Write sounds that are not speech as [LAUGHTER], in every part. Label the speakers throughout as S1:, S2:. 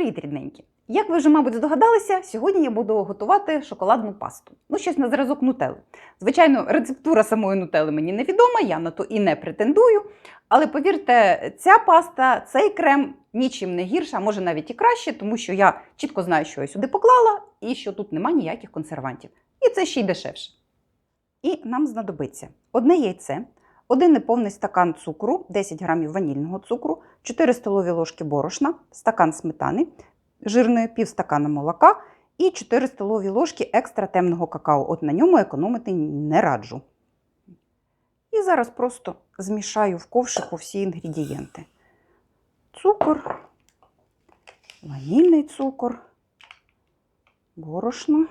S1: Привіт, рідненькі! Як ви вже, мабуть, здогадалися, сьогодні я буду готувати шоколадну пасту. Ну, щось на зразок нутели. Звичайно, рецептура самої нутели мені невідома, я на то і не претендую. Але повірте, ця паста, цей крем нічим не гірша, а може навіть і краще, тому що я чітко знаю, що я сюди поклала, і що тут немає ніяких консервантів. І це ще й дешевше. І нам знадобиться одне яйце, один неповний стакан цукру, 10 грамів ванільного цукру, 4 столові ложки борошна, стакан сметани, жирної пів стакана молока і 4 столові ложки екстра темного какао. От на ньому економити не раджу. І зараз просто змішаю в ковшику всі інгредієнти. Цукор, ванільний цукор, борошно.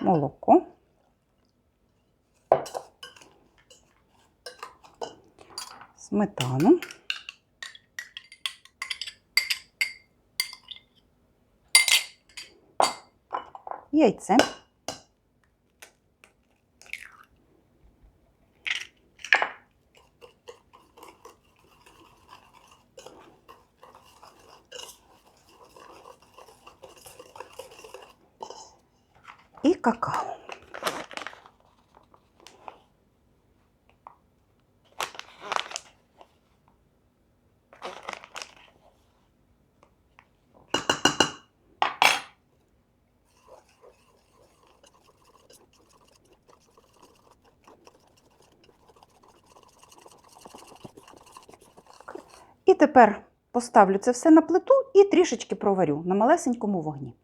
S1: Молоко. Сметану. Яйце. І какао. І тепер поставлю це все на плиту і трішечки проварю на малесенькому вогні.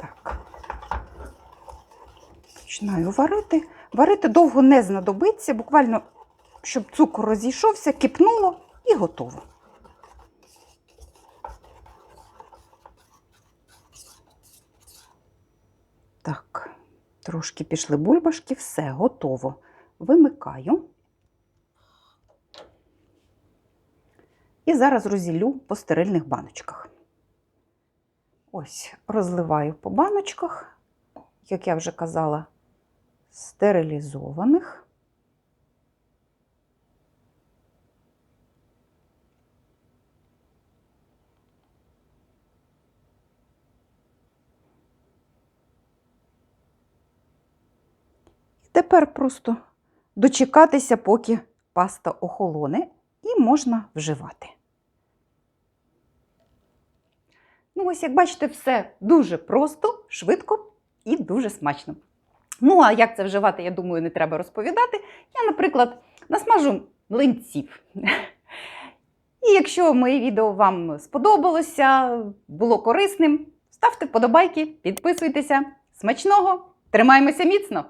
S1: Так. Починаю варити. Варити довго не знадобиться, буквально, щоб цукор розійшовся, кипнуло і готово. Так, трошки пішли бульбашки, все готово. Вимикаю. І зараз розділю по стерильних баночках. Ось, розливаю по баночках, як я вже казала, стерилізованих. І тепер просто дочекатися, поки паста охолоне, і можна вживати. Ну, ось, як бачите, все дуже просто, швидко і дуже смачно. Ну, а як це вживати, я думаю, не треба розповідати. Я, наприклад, насмажу млинців. [LAUGHS] І якщо моє відео вам сподобалося, було корисним, ставте вподобайки, підписуйтеся. Смачного! Тримаємося міцно!